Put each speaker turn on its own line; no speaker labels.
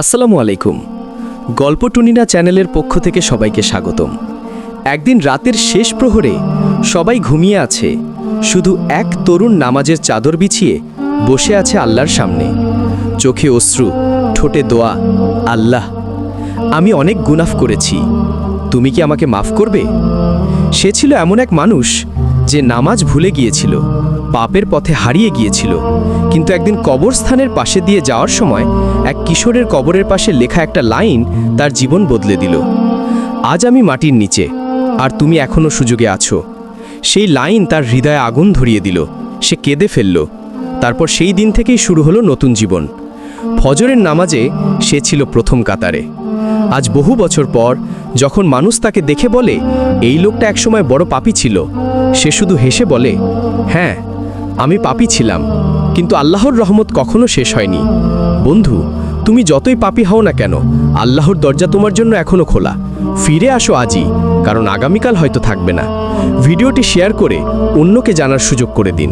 আসসালামু আলাইকুম। গল্প টুনিনা চ্যানেলের পক্ষ থেকে সবাইকে স্বাগতম। একদিন রাতের শেষ প্রহরে সবাই ঘুমিয়ে আছে। শুধু এক তরুণ নামাজের চাদর বিছিয়ে বসে আছে আল্লাহর সামনে। চোখে অশ্রু, ঠোঁটে দোয়া, আল্লাহ, আমি অনেক গুনাফ করেছি। তুমি কি আমাকে মাফ করবে? সে ছিল এমন এক মানুষ যে নামাজ ভুলে গিয়েছিল, পাপের পথে হারিয়ে গিয়েছিল, কিন্তু একদিন কবরস্থানের পাশে দিয়ে যাওয়ার সময় এক কিশোরের কবরের পাশে লেখা একটা লাইন তার জীবন বদলে দিল। আজ আমি মাটির নিচে, আর তুমি এখনও সুযোগে আছো। সেই লাইন তার হৃদয়ে আগুন ধরিয়ে দিল, সে কেঁদে ফেলল। তারপর সেই দিন থেকেই শুরু হলো নতুন জীবন। ফজরের নামাজে সে ছিল প্রথম কাতারে। আজ বহু বছর পর যখন মানুষ তাকে দেখে বলে, এই লোকটা একসময় বড় পাপী ছিল। সে শুধু হেসে বলে হ্যাঁ আমি পাপী ছিলাম, কিন্তু আল্লাহর রহমত কখনো শেষ হয়নি। বন্ধু, তুমি যতই পাপী হও না কেন, আল্লাহর দরজা তোমার জন্য এখনও খোলা। ফিরে আসো আজই, কারণ আগামীকাল হয়তো থাকবে না। ভিডিওটি শেয়ার করে অন্যকে জানার সুযোগ করে দিন।